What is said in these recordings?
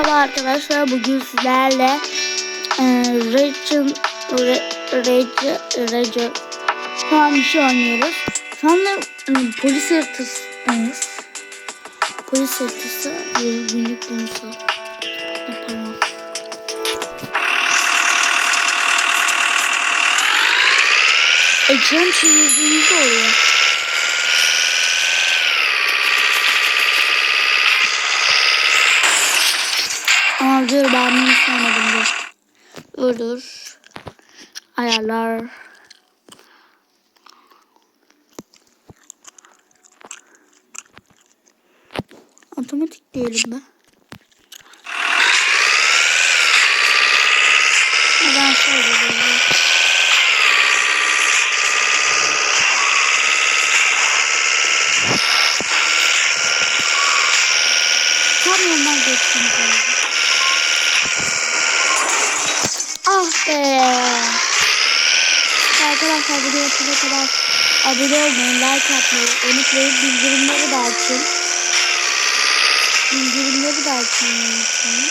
Merhaba arkadaşlar bugün sizlerle e, Rachel Rachel Rachel şu bir şey oynuyoruz. Şu anda e, polis hırtısıyız. Polis hırtısı günlük konusu yapalım. Ekran çevirdiğimizde oluyor. Ama dur ben bunu sevmedim dur. Dur dur. Ayarlar. Otomatik diyelim be. Neden şöyle? Tam yandan geçtim Ah be. Arkadaşlar video yapana kadar abone olmayı, like atmayı unutmayın. Bildirimleri de açın. Bildirimleri de açmayı unutmayın.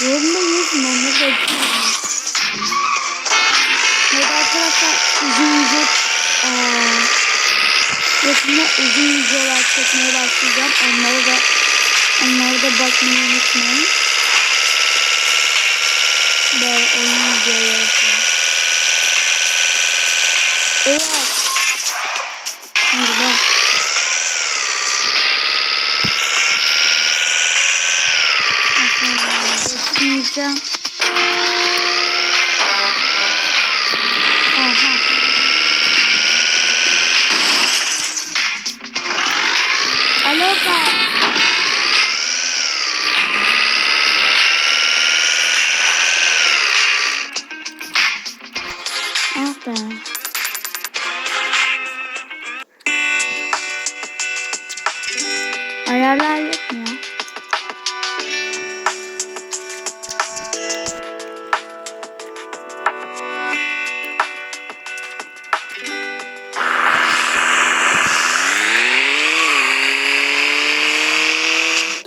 Yorumda yazın onları da okuyorum. Evet arkadaşlar uzun uzun Yakında uzun videolar çekmeye başlayacağım. Onları da onları da bakmayı unutmayın. Böyle oyun videoları. Evet. Hadi bak. Geçmeyeceğim. Ayarlar yok?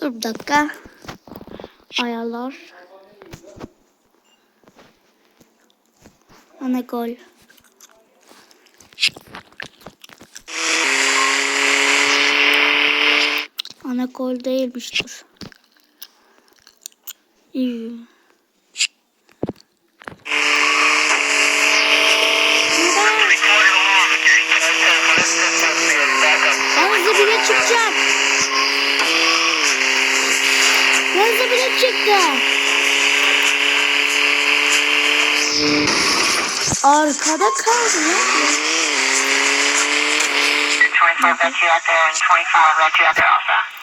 Dur bir dakika. Ayarlar. Ana gol. Ana gol değilmiştir. İyi. Yalnız bile çıkacak. Hızlı bile çıktı. Arkada kaldı ya. 24 red you out there and 25 red you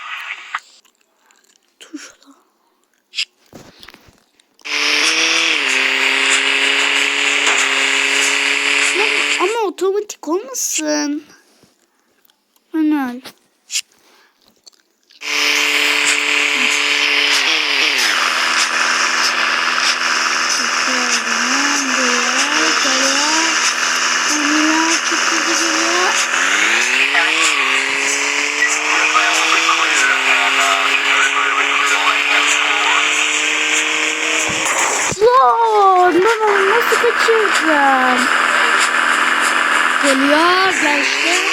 Tuşla. Lan Ama otomatik olmasın. Manuel. Geliyor gençler.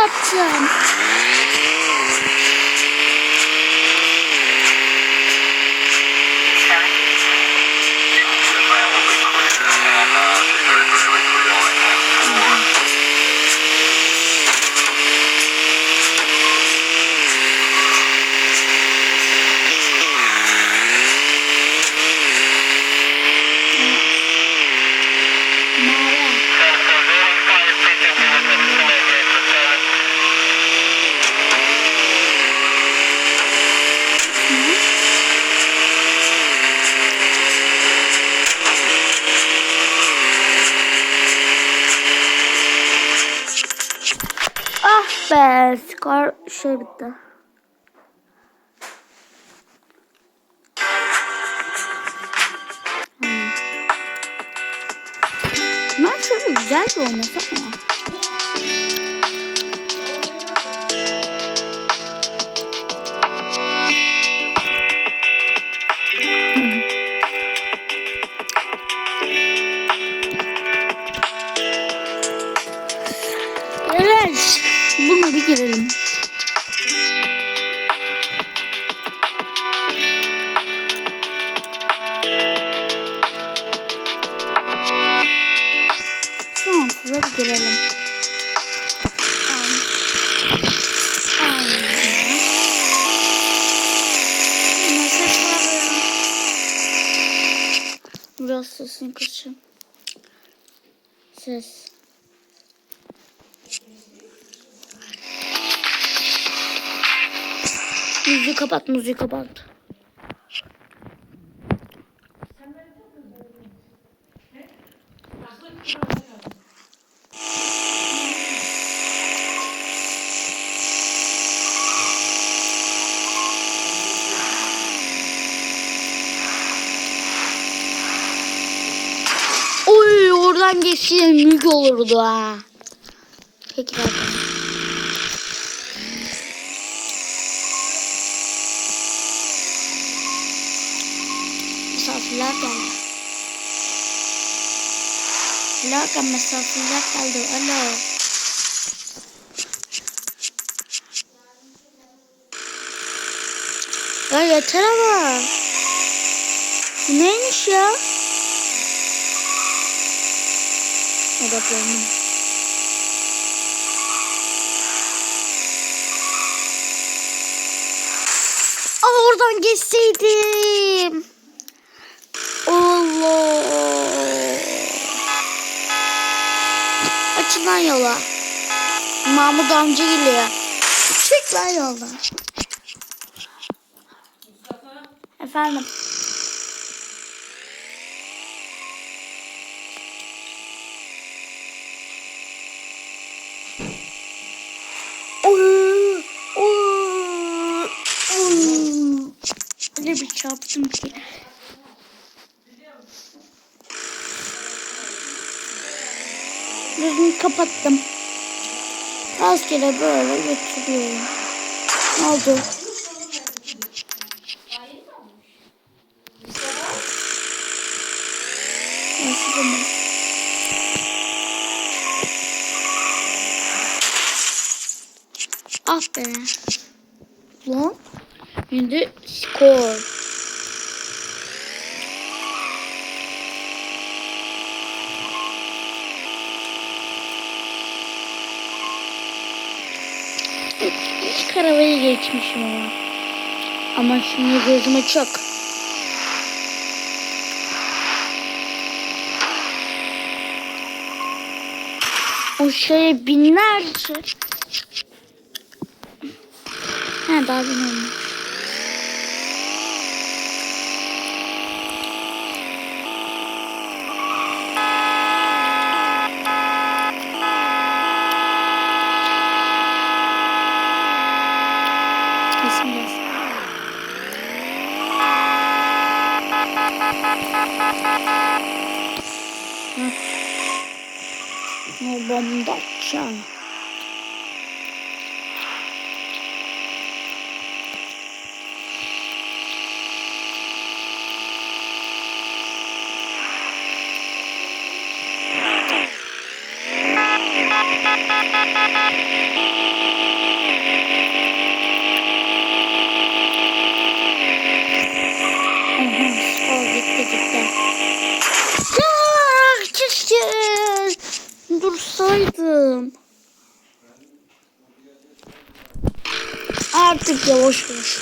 yaptım. Be skor şey bitti. Hmm. Şöyle güzel bir oynasam mı? Evet. Girelim. Tamam size girelim. Biraz sesini kısayım. Ses. Müziği kapat, müziği kapat. Oy oradan geçseydim mülk olurdu ha. Peki zaten. Lakin misafirler geldi. Alo. Ya yeter ama. Bu neymiş ya? Odaklandım. Aa oradan geçseydim. Allah. Açın lan yola. Mahmut amca geliyor. Çık lan yoldan. Efendim. Öyle bir çarptım ki. Gözümü kapattım. Rastgele böyle götürüyorum. Ne oldu? Ah be. Lan. Şimdi skor. Arabayı geçmişim ama. Ama şimdi gözüme çok. O şey binlerce. Ha daha bilmiyorum. Bomba atacağım. Aha, skor gitti gitti. Ya keşke dursaydım. Artık yavaş yavaş.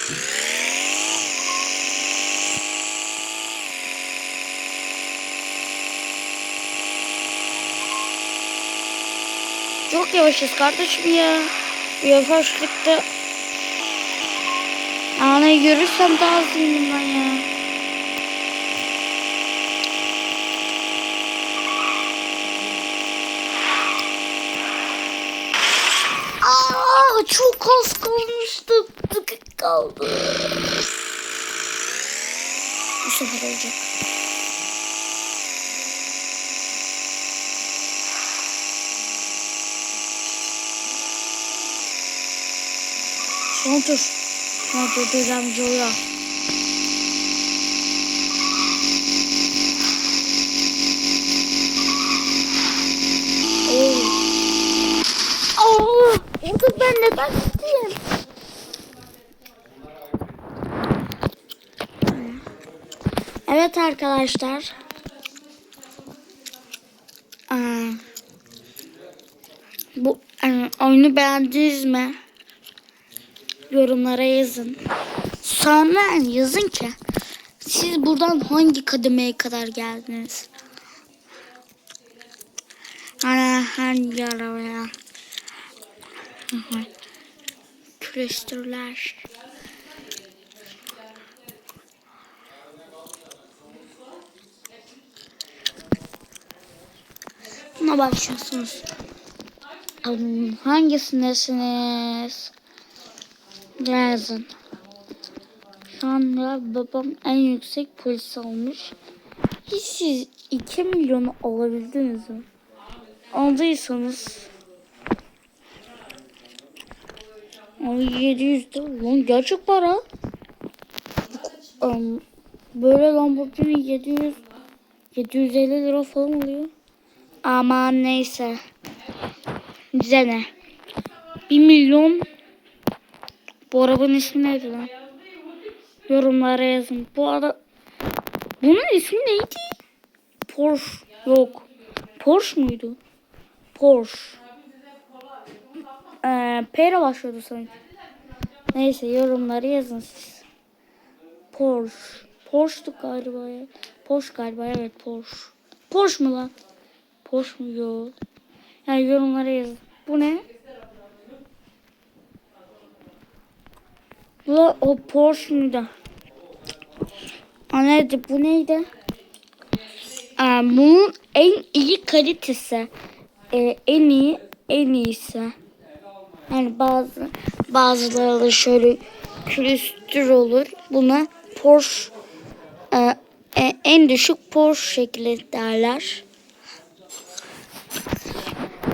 Çok yavaşız kardeşim ya. Yavaşlıkta Anayı görürsem daha hızlıyım ben ya. Aa, çok az kalmıştı. Tıkık kaldı. Bu sefer olacak. Son tur. Son tur düzenci oluyor. Ben neden gittim? Evet arkadaşlar. Bu e, oyunu beğendiniz mi? Yorumlara yazın. Sonra yazın ki siz buradan hangi kademeye kadar geldiniz? Hani hangi arabaya? Külestürler. Buna başlıyorsunuz. Hmm, Hangisindesiniz? Yazın. Şu anda babam en yüksek polis olmuş. Hiç siz 2 milyonu alabildiniz mi? Aldıysanız Ay 700 de lan gerçek para. Am, Böyle Lamborghini 700 750 lira falan oluyor. Aman neyse. Bize ne? 1 milyon bu arabanın ismi neydi lan? Yorumlara yazın. Bu ara bunun ismi neydi? Porsche yok. Porsche muydu? Porsche. Ee, P ile başlıyordu sanki. Neyse yorumları yazın siz. Porsche. Porsche'tu galiba ya. Porsche galiba evet Porsche. Porsche mu lan? Porsche mu? Yok. Yani yorumlara yazın. Bu ne? Bu o Porsche muydu? Aa, neydi? Bu neydi? Aa, bunun en iyi kalitesi. Ee, en iyi, en iyisi. Yani bazı bazıları da şöyle külüstür olur. Buna Porsche e, e, en düşük Porsche şekli derler.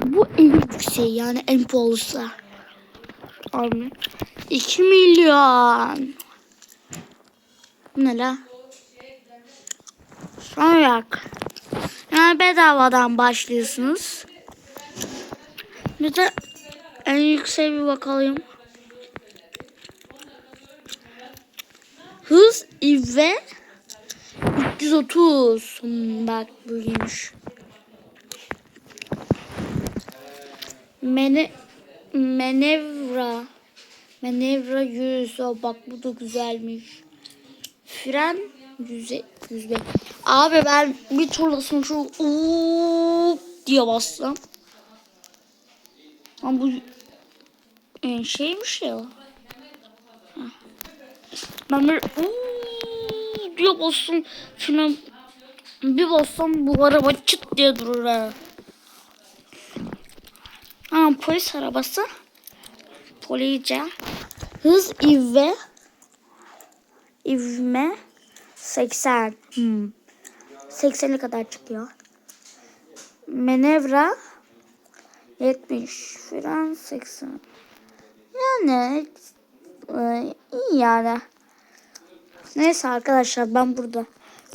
Bu en yükseği yani en pahalısı. Abi 2 milyon. Bu ne la? Sonra yani bedavadan başlıyorsunuz. Bir de en yüksek bir bakalım. Hız ve 330. Hmm, bak buymuş. Mene, menevra. Menevra 100. O bak bu da güzelmiş. Fren 100, 105. Abi ben bir turlasın şu uuu diye bastım. Ama bu e, şeymiş ya. Heh. Ben böyle uuu diye bastım. Şuna bir bassam bu araba çıt diye durur ha. Ha polis arabası. Police. Hız ivme. İvme 80. Hmm. 80'e kadar çıkıyor. Manevra 70. Fren 80. Yani e, iyi yani. Neyse arkadaşlar ben burada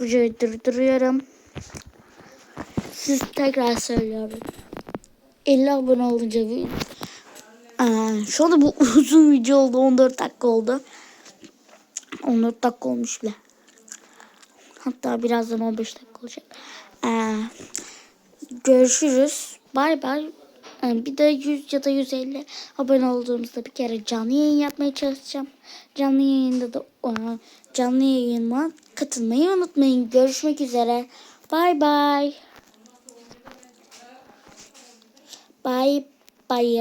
videoyu durduruyorum. Siz tekrar söylüyorum. 50 abone olunca bir şu anda bu uzun video oldu. 14 dakika oldu. 14 dakika olmuş bile. Hatta birazdan 15 dakika olacak. Ee, görüşürüz. Bay bay. Ee, Bir de 100 ya da 150 abone olduğumuzda bir kere canlı yayın yapmaya çalışacağım. Canlı yayında da canlı yayınıma katılmayı unutmayın. Görüşmek üzere. Bay bay. Bay bay.